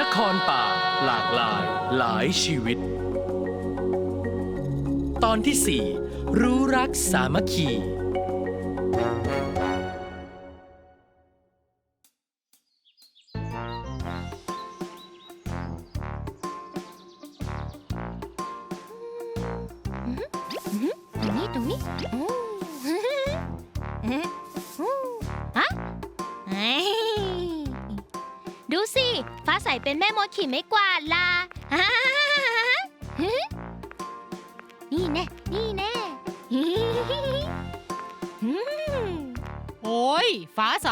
นครป่าหลากหลายหลายชีวิต ตอนที่ 4 รู้รักสามัคคีตรงนี้ตรงนี้ ฟ้าใสเป็นแม่มดขี่ไม่กวาดล่ะฮ่าฮึนี่แน่ นี่แน่อืมโอ้ย ฟ้าใส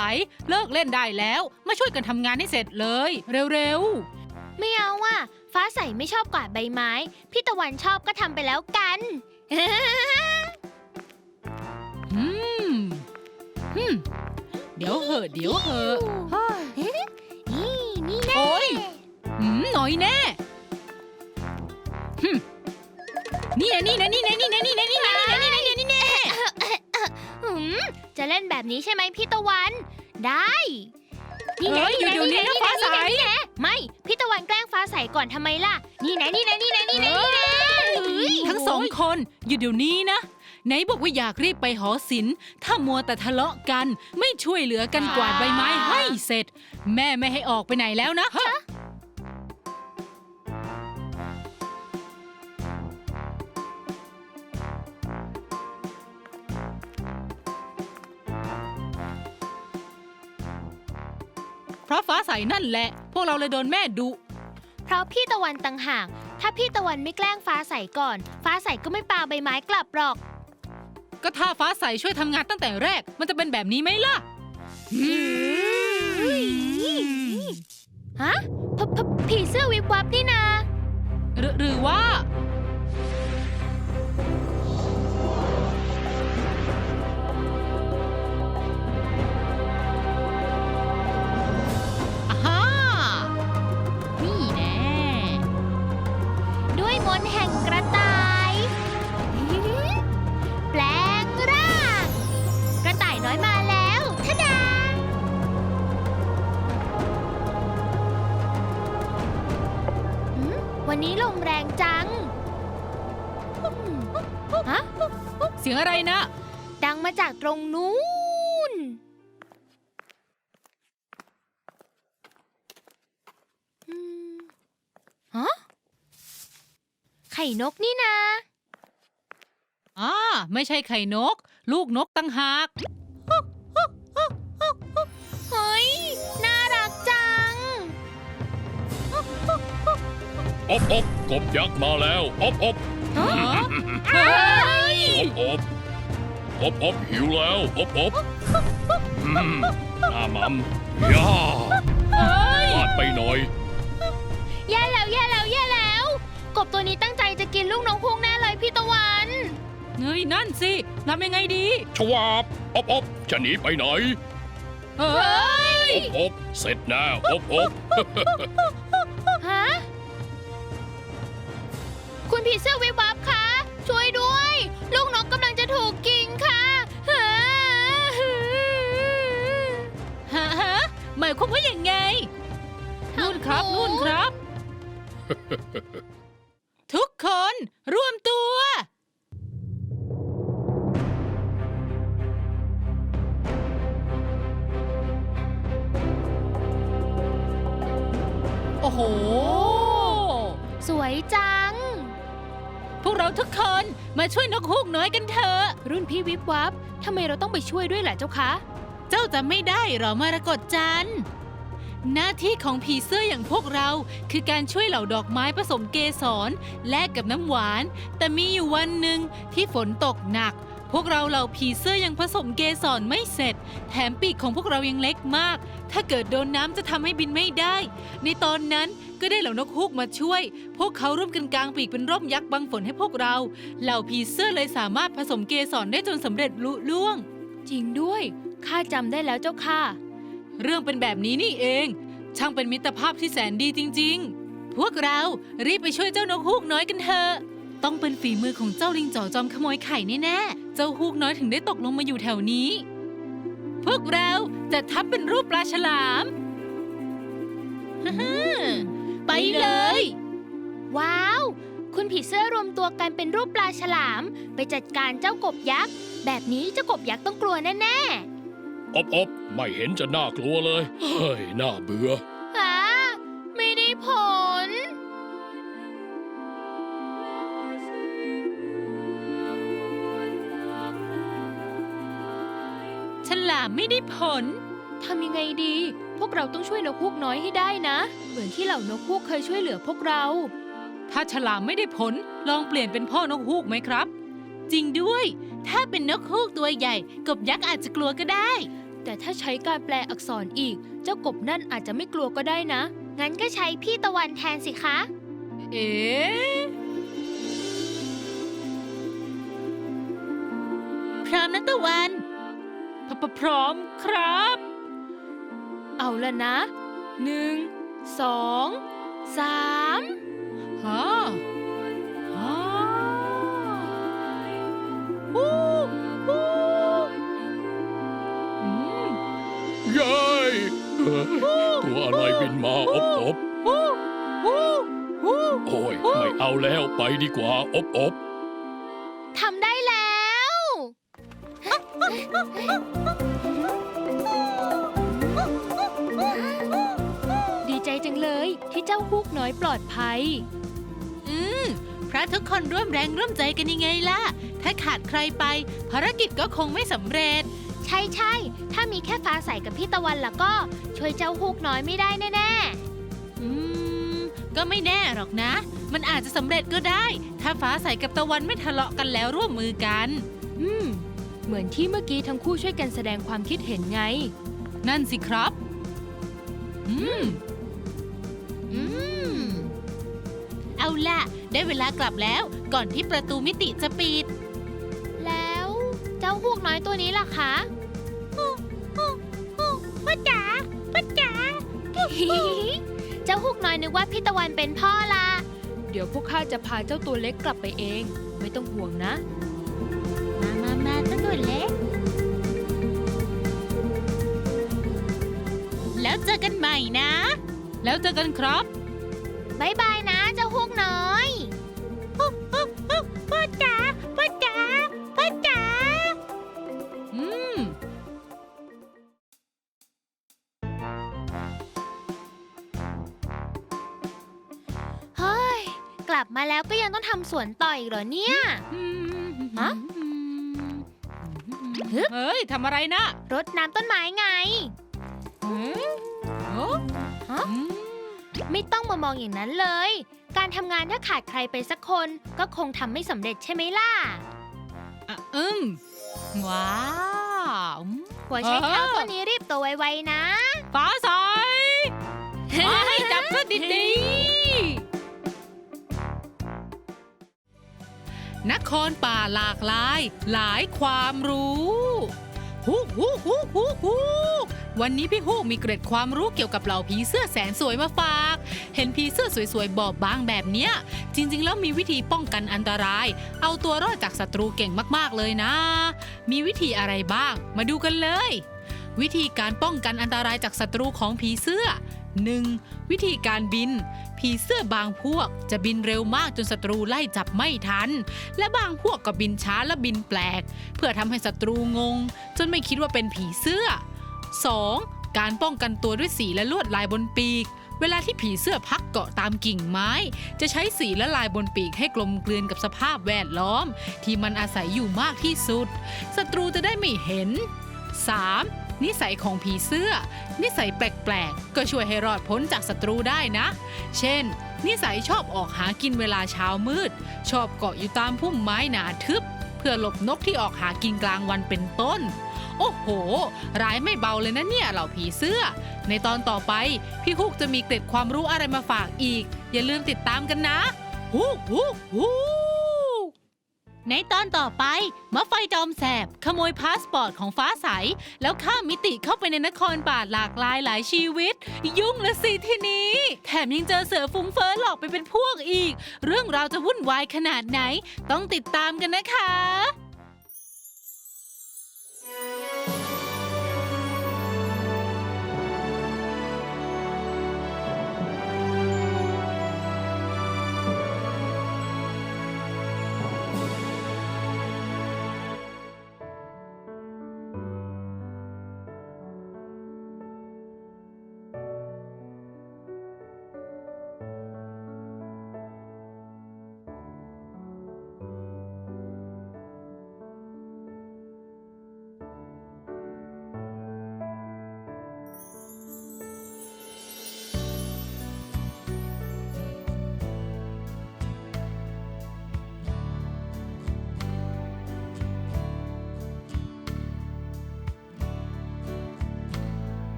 เลิกเล่นได้แล้ว มาช่วยกันทำงานให้เสร็จเลย เร็วไม่เอาว่ะ ฟ้าใสไม่ชอบกวาดใบไม้ พี่ตะวันชอบก็ทำไปแล้วกันๆอืมอืม เดี๋ยวเหอะ เดี๋ยวเหอะเฮ้ยนี่นี่แน่ โอ๊ยอืมหน่อยแน่หึนี่นะนี่นะนี่นะนี่นะนี่นะนี่นะนี่นะนี่นะนี่นะนี่นะหืมจะเล่นแบบนี้ใช่ไหมพี่ตะวัน ได้เฮ้ยอยู่เดี๋ยวนี้นะฟ้าใส นี่แน่ไม่ พี่ตะวันแกล้งฟ้าใสก่อนทำไมล่ะ นี่แนะนี่แนะนี่แนะนี่แนะนี่แนะเฮ้ยทั้งสองคนอยู่เดี๋ยวนี้นะ ไหนบอกว่าอยากรีบไปหอศิลป์ถ้ามัวแต่ทะเลาะกัน ไม่ช่วยเหลือกันกวาดใบไม้ให้เสร็จ แม่ไม่ให้ออกไปไหนแล้วนะ เพราะฟ้าใสนั่นแหละ พวกเราเลยโดนแม่ดุ เพราะพี่ตะวันต่างหาก ถ้าพี่ตะวันไม่แกล้งฟ้าใสก่อน ฟ้าใสก็ไม่ปาใบไม้กลับหรอก ก็ถ้าฟ้าใสช่วยทำงานตั้งแต่แรก มันจะเป็นแบบนี้ไหมล่ะฮะพพผีเสื้อวิบวับนี่นา หรือหรือว่าอา มแรงจังอืมฮะ เสียงอะไรนะ ดังมาจากตรงนู้นอืมฮะ ไข่นกนี่นะ อ่า ไม่ใช่ไข่นก ลูกนกตั้งหาก อบอบกบยักษ์มาแล้วอบอบฮะเฮ้ยอบอบอบอบหิวแล้วอบอบอืมหน้ามัมย่าเฮ้ยพลาดไปหน่อย แย่แล้วแย่แล้วแย่แล้ว กบตัวนี้ตั้งใจจะกินลูกน้องพุงแน่เลยพี่ตะวัน เฮ้ยนั่นสิทำยังไงดี ชวาบอบอบจะหนีไปไหนเฮ้ย อบอบเสร็จแน่อบอบ คุณผีเสื้อวิบวับคะ ช่วยด้วย ลูกนกกำลังจะถูกกินค่ะฮะฮะฮะหมายความว่าอย่างไง นู่นครับนู่นครับ ทุกคนร่วมตัว โอ้โหสวย จัง พวกเราทุกคนมาช่วยนกฮูกน้อยกันเถอะ รุ่นพี่วิบวับทำไมเราต้องไปช่วยด้วยล่ะเจ้าคะ เจ้าจะไม่ได้หรอมารกตจันทร์หน้าที่ของผีเสื้ออย่างพวกเรา คือการช่วยเหล่าดอกไม้ผสมเกสรแลกกับน้ำหวาน แต่มีอยู่วันหนึ่งที่ฝนตกหนัก พวกเราเหล่าผีเสื้อยังผสมเกสรไม่เสร็จ แถมปีกของพวกเรายังเล็กมาก ถ้าเกิดโดนน้ำจะทำให้บินไม่ได้ ในตอนนั้นก็ได้เหล่านกฮูกมาช่วย พวกเขาร่วมกันกางปีกเป็นร่มยักษ์บังฝนให้พวกเรา เหล่าผีเสื้อเลยสามารถผสมเกสรได้จนสำเร็จลุล่วง จริงด้วยข้าจำได้แล้วเจ้าค่ะ เรื่องเป็นแบบนี้นี่เอง ช่างเป็นมิตรภาพที่แสนดีจริง ๆ พวกเรารีบไปช่วยเจ้านกฮูกน้อยกันเถอะ ต้องเป็นฝีมือของเจ้าลิงจ่อจอมขโมยไข่แน่ๆ เจ้าฮูกน้อยถึงได้ตกลงมาอยู่แถวนี้ พวกเราจะทับเป็นรูปปลาฉลามฮ่าๆไปเลย ว้าว คุณผีเสื้อรวมตัวกันเป็นรูปปลาฉลาม ไปจัดการเจ้ากบยักษ์ แบบนี้เจ้ากบยักษ์ต้องกลัวแน่ อบอบไม่เห็นจะน่ากลัวเลย เฮ้ย น่าเบื่อามไม่ได้ผลทำยังไงดี พวกเราต้องช่วยนกฮูกน้อยให้ได้นะ เหมือนที่เหล่านกฮูกเคยช่วยเหลือพวกเรา ถ้าฉลามไม่ได้ผล ลองเปลี่ยนเป็นพ่อนกฮูกไหมครับ จริงด้วย ถ้าเป็นนกฮูกตัวใหญ่ กบยักษ์อาจจะกลัวก็ได้ แต่ถ้าใช้การแปลอักษรอีก เจ้ากบนั่นอาจจะไม่กลัวก็ได้นะ งั้นก็ใช้พี่ตะวันแทนสิคะ เอ๊ะพร้อมนะตะวัน พพพร้อมครับ เอาละนะหนึ่งสองสามฮะฮะฮู้ฮู้อืมเย้ยเอ้ยตัวอะไรบินมาอบอบฮู้ฮู้ฮู้โอ้ย ไม่เอาแล้วไปดีกว่าอบอบทำได้แล้ว ดีใจจังเลยที่เจ้าฮูกน้อยปลอดภัย อืม เพราะทุกคนร่วมแรงร่วมใจกันยังไงล่ะ ถ้าขาดใครไป ภารกิจก็คงไม่สำเร็จ ใช่ใช่ถ้ามีแค่ฟ้าใสกับพี่ตะวันแล้วก็ ช่วยเจ้าฮูกน้อยไม่ได้แน่อืม ก็ไม่แน่หรอกนะ มันอาจจะสำเร็จก็ได้ ถ้าฟ้าใสกับตะวันไม่ทะเลาะกันแล้วร่วมมือกัน ๆอืม เหมือนที่เมื่อกี้ทั้งคู่ช่วยกันแสดงความคิดเห็นไง นั่นสิครับ อืม อืม เอาล่ะ ได้เวลากลับแล้ว ก่อนที่ประตูมิติจะปิด แล้วเจ้าฮูกน้อยตัวนี้ล่ะคะพ่อจ๋าพ่อจ๋า เจ้าฮูกน้อยนึกว่าพี่ตะวันเป็นพ่อละ เดี๋ยวพวกข้าจะพาเจ้าตัวเล็กกลับไปเอง ไม่ต้องห่วงนะมามามา เจ้าตัวเล็ก แล้วเจอกันใหม่นะ แล้วเจอกันครับบายบายนะเจ้าฮูกน้อยพ่อจ๋าพ่อจ๋าพ่อจ๋าอืม เฮ้ย กลับมาแล้วก็ยังต้องทำสวนต่ออีกเหรอเนี่ย ฮะ ฮึบเฮ้ยทำอะไรนะรดน้ำต้นไม้ไงโอ้ฮะ อืมไม่ต้องมามองอย่างนั้นเลย การทำงานถ้าขาดใครไปสักคนก็คงทำไม่สำเร็จใช่ไหมล่ะอะอืมว้าวอืม หัวใช้เท้าเออ ตัวนี้รีบโตวไวๆนะ ฟ้าใสมาให้จับซะดี นครป่าหลากหลาย หลายความรู้ฮู้ฮู้ฮู้ฮู้ฮู้วันนี้พี่ฮูกมีเกร็ดความรู้เกี่ยวกับเหล่าผีเสื้อแสนสวยมาฝาก เห็นผีเสื้อสวยๆ บอบบางแบบเนี้ย จริงๆ แล้วมีวิธีป้องกันอันตราย เอาตัวรอดจากศัตรูเก่งมากๆเลยนะ มีวิธีอะไรบ้าง มาดูกันเลย วิธีการป้องกันอันตรายจากศัตรูของผีเสื้อ 1. วิธีการบิน ผีเสื้อบางพวกจะบินเร็วมากจนศัตรูไล่จับไม่ทัน และบางพวกก็บินช้าและบินแปลก เพื่อทำให้ศัตรูงง จนไม่คิดว่าเป็นผีเสื้อ 2. การป้องกันตัวด้วยสีและลวดลายบนปีก เวลาที่ผีเสื้อพักเกาะตามกิ่งไม้ จะใช้สีและลายบนปีกให้กลมกลืนกับสภาพแวดล้อม ที่มันอาศัยอยู่มากที่สุด ศัตรูจะได้ไม่เห็น 3. นิสัยของผีเสื้อ นิสัยแปลกๆ ก็ช่วยให้รอดพ้นจากศัตรูได้นะ เช่น นิสัยชอบออกหากินเวลาเช้ามืด ชอบเกาะอยู่ตามพุ่มไม้หนาทึบ เพื่อหลบนกที่ออกหากินกลางวันเป็นต้น โอ้โห ร้ายไม่เบาเลยนะเนี่ยเหล่าผีเสื้อ ในตอนต่อไปพี่ฮุกจะมีเกร็ดความรู้อะไรมาฝากอีก อย่าลืมติดตามกันนะฮุกฮุกฮุก ในตอนต่อไปมะไฟจอมแสบ ขโมยพาสปอร์ตของฟ้าใส แล้วข้ามมิติเข้าไปในนครป่าหลากหลายหลายชีวิต ยุ่งละสิทีนี้ แถมยังเจอเสือฟุ้งเฟ้อหลอกไปเป็นพวกอีก เรื่องราวจะวุ่นวายขนาดไหน ต้องติดตามกันนะคะ